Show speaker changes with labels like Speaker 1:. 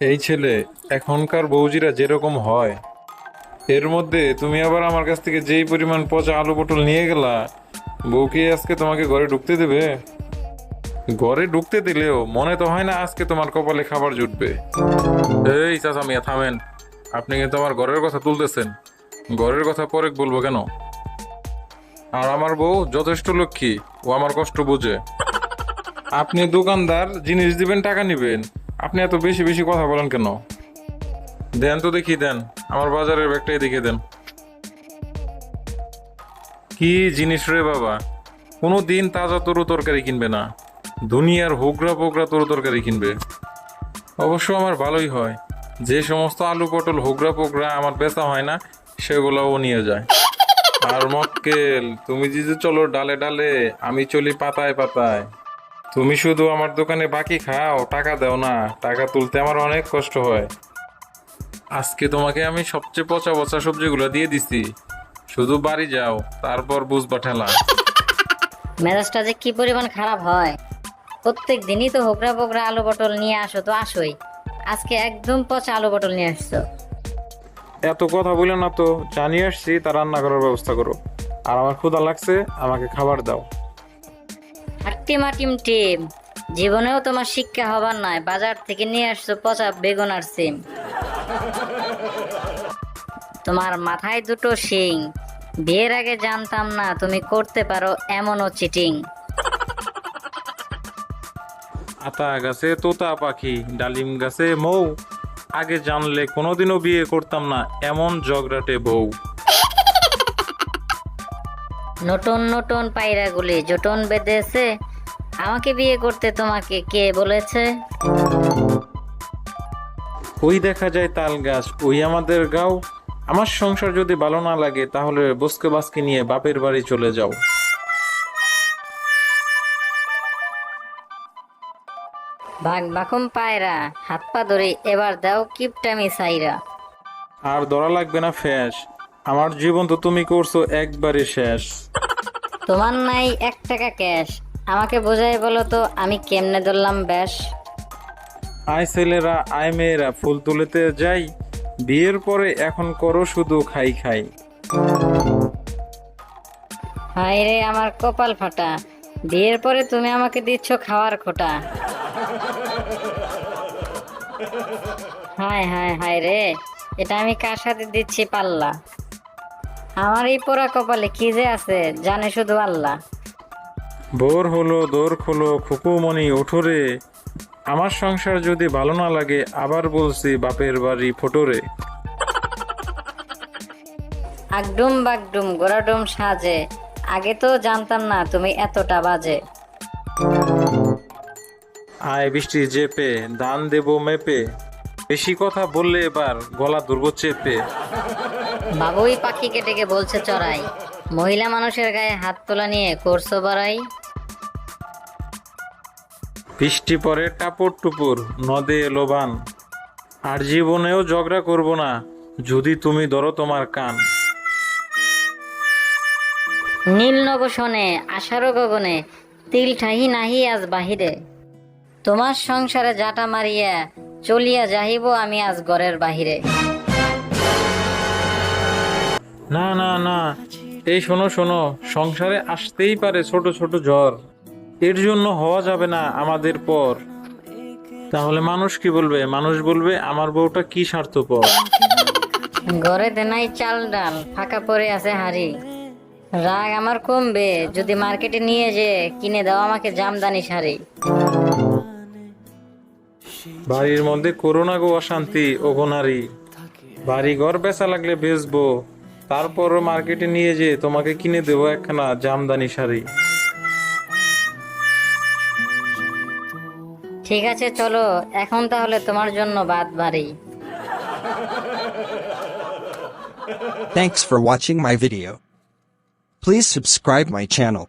Speaker 1: এই ছেলে, এখনকার বৌজিরা যেরকম হয়। এর মধ্যে তুমি আবার আমার কাছ থেকে যেই পরিমাণ পচা আলু পটল নিয়ে গেলা বউকে আজকে তোমাকে ঘরে ঢুকতে দেবে? ঘরে ঢুকতে দিলেও মনে তো হয় না আজকে তোমার কপালে খাবার জুটবে। এই চাচা মিয়া, থামেন। আপনি কিন্তু আমার ঘরের কথা তুলতেছেন। ঘরের কথা পরে বলব কেন? আর আমার বউ যথেষ্ট লক্ষ্মী, ও আমার কষ্ট বোঝে। আপনি দোকানদার, জিনিস দিবেন, টাকা নিবেন। আপনি এত বেশি বেশি কথা বলেন কেন? দেন তো দেখি, দেন। আমার বাজারের ব্যাগটাই দেখে দেন। কি জিনিস রে বাবা? কোনো দিন তাজা তরু তরকারি কিনবে না। দুনিয়ার হোগরা পোগরা তরু তরকারি কিনবে। অবশ্য আমার ভালোই হয়। যে সমস্ত আলু পটল, হোগরা পোগরা আমার বেচা হয় না, সেগুলোও নিয়ে যায়। আর মক্কেল, তুমি যে চলো ডালে ডালে, আমি চলি পাতায় পাতায়। তুমি শুধু আমার দোকানে বাকি খাও টাকা দাও না। টাকা তুলতে আমার অনেক কষ্ট হয়। আজকে তোমাকে আমি সবচেয়ে পচা পচা সবজিগুলো দিয়ে দিছি। শুধু বাড়ি যাও তারপর বুঝবা ঠেলা।
Speaker 2: মেজাজটা যে কি পরিমাণ খারাপ হয়। প্রত্যেক দিনই তো হোকরা পোকরা আলু পটল নিয়ে আসো তো আসোই। আজকে একদম পচা আলু পটল নিয়ে আসছো।
Speaker 1: এত কথা বলে না তো জানিয়ে আসছি তা রান্না করার ব্যবস্থা করো। আর আমার ক্ষুধা লাগছে আমাকে খাবার দাও।
Speaker 2: হাট্টিমা টিম টিম? জীবনেও তোমার শিক্ষা হবার নয় বাজার থেকে নিয়ে আসছো পচা বেগুন আর সিম। তোমার মাথায় দুটো শিং। বিয়ের আগে জানতাম না তুমি করতে পারো এমনও চিটিং।
Speaker 1: আতা গাছে তোতা পাখি ডালিম গাছে মৌ। আগে জানলে কোনোদিনও বিয়ে করতাম না এমন জগরাটে বউ।
Speaker 2: নতুন নতুন পায়রাগুলি জোটন বেঁধেছে আমাকে বিয়ে করতে তোমাকে কে বলেছে?
Speaker 1: ওই দেখা যায় তাল গাছ ওই আমাদের গাও। আমার সংসার যদি ভালো না লাগে তাহলে বসকে বাসকে নিয়ে বাপের বাড়ি চলে যাও।
Speaker 2: ভাগ বাকুম পায়রা হাত পা ধরে এবার দাও কিপটামি সাইরা।
Speaker 1: আর ধরা লাগবে না ফ্যাস। আমার জীবন তো তুমি করছ একবারে শেষ।
Speaker 2: তোমার নাই এক টাকা ক্যাশ। আমাকে বোঝাই বলো তো আমি কেমনে ধরলাম ব্যাস?
Speaker 1: আয় ছেলেরা আয় মেয়েরা ফুল তুলেতে যাই। বিয়ের পরে এখন করো শুধু খাই খাই।
Speaker 2: হায় রে আমার কপাল ফাটা। বিয়ের পরে তুমি আমাকে দিচ্ছ খাওয়ার খোটা। হায় হায় হায় রে এটা আমি কার সাথে দিচ্ছি পাল্লা? আমার এই পোড়া কপালে কি যে আছে জানে শুধু আল্লাহ।
Speaker 1: ভোর হলো দোর খোলো খুকুমণি ওঠোরে আমার সংসার যদি ভালো না লাগে আবার বলছি বাপের বাড়ি ফোটরে
Speaker 2: আগডুম বাগডুম গোড়াডুম সাজে। আগে তো জানতাম না তুমি এতটা বাজে।
Speaker 1: আয় বৃষ্টি চেপে দান দেব মেপে। বেশি কথা বললে এবার গলা দুর্গ চেপে।
Speaker 2: বাবুই পাখিকে ডেকে বলছে চড়াই। মহিলা মানুষের গায়ে হাত তোলা নিয়ে করছ বাড়াই।
Speaker 1: বৃষ্টি পরে টাপর টুপুর নদে এলো বান আর জীবনেও ঝগড়া করব না যদি তুমি ধরো তোমার কান।
Speaker 2: নীল নবসনে আশারো গগনে তিল ঠাহি নাহি আজ বাহিরে। তোমার সংসারে জাটা মারিয়া চলিয়া যাহিব আমি আজ ঘরের বাহিরে।
Speaker 1: না না না এই শোনো শোনো সংসারে আসতেই পারে ছোট ছোট জ্বর এর জন্য হওয়া যাবে না আমাদের পর। তাহলে মানুষ কি বলবে? মানুষ বলবে আমার বউটা কি স্বার্থপর?
Speaker 2: ঘরে দেনাই চাল ডাল ফাঁকা পড়ে আছে হাড়ি। রাগ আমার কমবে যদি মার্কেটে নিয়ে যে কিনে দাও আমাকে জামদানি শাড়ি।
Speaker 1: বাড়ির মধ্যে করোনা গো অশান্তি ওগো নারী। বাড়ি ঘর বেচা লাগলে বেচবো তারপরও মার্কেটে নিয়ে যে তোমাকে কিনে দেবো একখানা জামদানি শাড়ি।
Speaker 2: ঠিক আছে চলো এখন তাহলে তোমার জন্য বাদ বাড়ি
Speaker 3: Thanks for watching my video. Please subscribe my channel.